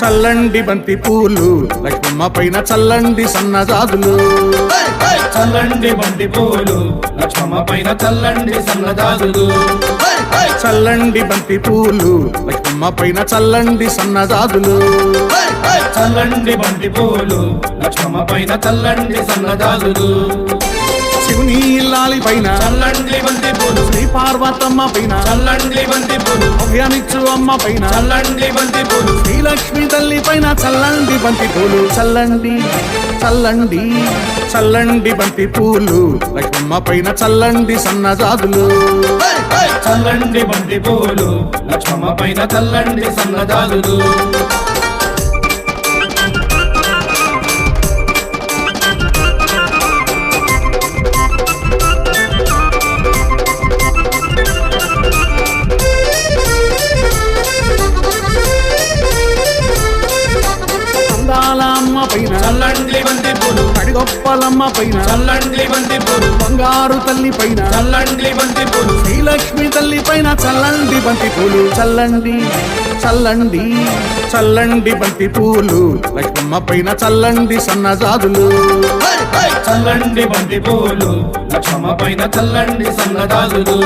చల్లండి బంతి పూలు. లక్ష్మమ్మ పైన చల్లండి సన్నజాజులు. చల్లండి బంతి పూలు. లక్ష్మమ్మ పైన చల్లండి సన్నదాదులు చల్లండి బంతి పూలు. లక్ష్మమ్మ పైన చల్లండి సన్నజాజులు. చల్లండి బంతి పూలు. లక్ష్మమ్మ పైన చల్లండి సన్నదాదులు శివుని ఇల్లాలి పైన. చల్లండి బంతి పూలు. శ్రీ పార్వతమ్మ పైన. చల్లండి బంతి పూలు. అభ్యనిచ్చు అమ్మ పైన. చల్లండి బంతి పూలు. శ్రీలక్ష్మి తల్లి పైన చల్లండి బంతి పూలు. చల్లండి చల్లండి చల్లండి బంతి పూలు. లక్ష్మమ్మ పైన చల్లండి సన్నజాజులు. చల్లండి బంతి పూలు. లక్ష్మమ్మ పైన చల్లండి సన్నదాదులు చల్లండి బంతి పూలు కడిగొప్పలమ్మ పైన. చల్లండి బంతి పూలు బంగారు తల్లి పైన. చల్లండి బంతి పూలు శ్రీలక్ష్మి తల్లి పైన చల్లండి బంతి పూలు చల్లండి చల్లండి చల్లండి బంతి పూలు లక్ష్మమ్మ పైన చల్లండి సన్నజాజులు. చల్లండి బంతి పూలు లక్ష్మమ్మ పైన చల్లండి సన్నదాదులు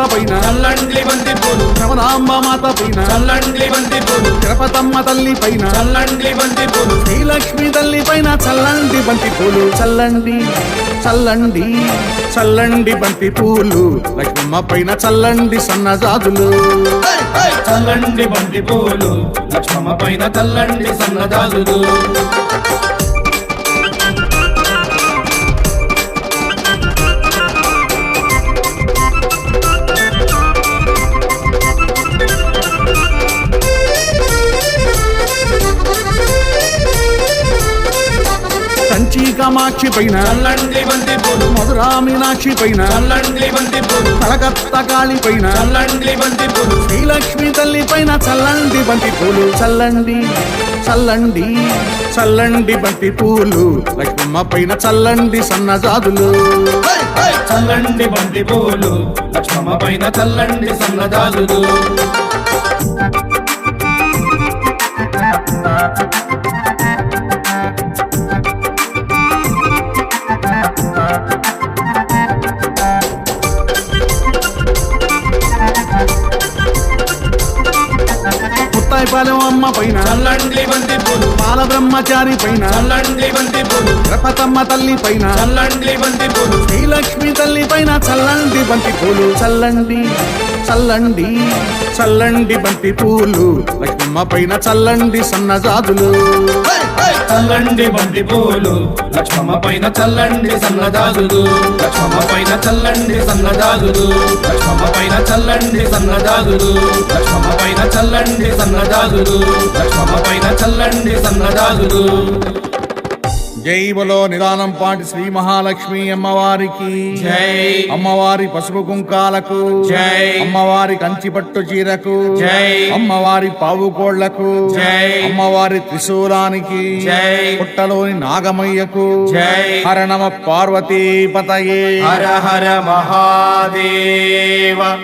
మాత పైన చల్లండి బంతి పూలు. రమణాంబ మాత పైన చల్లండి బంతి పూలు. తిరుపతమ్మ తల్లి పైన చల్లండి బంతి పూలు. శ్రీలక్ష్మి తల్లి పైన చల్లండి బంతి పూలు. చల్లండి చల్లండి చల్లండి బంతి పూలు. లక్ష్మమ్మ పైన చల్లండి సన్నజాజులు. చల్లండి బంతి పూలు. లక్ష్మమ్మ పైన చల్లండి సన్నదాదులు కామాక్షి పైన. చల్లండి బంతి పూలు మధురా మీనాక్షి పైన. చల్లండి బంతి పూలు కలకత్త కాళి పైన. చల్లండి బంతి పూలు శ్రీలక్ష్మి తల్లి పైన చల్లండి బంతి పూలు. చల్లండి చల్లండి చల్లండి బంతి పూలు. లక్ష్మమ్మ పైన చల్లండి సన్నజాజులు. చల్లండి బంతి పూలు. లక్ష్మమ్మ పైన చల్లండి సన్నదాదులు పైన. చల్లండి బంతి పూలు బాల బ్రహ్మచారి పైన. చల్లండి బంతి పూలు తిరుపతమ్మ తల్లి పైన. చల్లండి బంతి పూలు శ్రీలక్ష్మి తల్లి పైన చల్లండి బంతి పూలు చల్లండి. చల్లండి చల్లండి బంతి పూలు. లక్ష్మమ్మ పైన చల్లండి సన్నజాజులు. చల్లండి బంతి పూలు. లక్ష్మమ్మ పైన చల్లండి సన్నదాదులు లక్ష్మమ్మ పైన చల్లండి సన్నదాదులు లక్ష్మమ్మ పైన చల్లండి సన్నదాదులు లక్ష్మమ్మ పైన చల్లండి సన్నదాదులు లక్ష్మమ్మ పైన చల్లండి సన్నదాదులు జై బలో నిదానం పాటి శ్రీ మహాలక్ష్మి అమ్మవారికి జై. అమ్మవారి పసుపు కుంకాలకు జై. అమ్మవారి కంచి పట్టు చీరకు జై. అమ్మవారి పావు కోళ్ళకు జై. అమ్మవారి త్రిశూలానికి జై. పుట్టలోని నాగమయ్యకు జై. హర నమ పార్వతీ పతయే హర హర మహాదేవ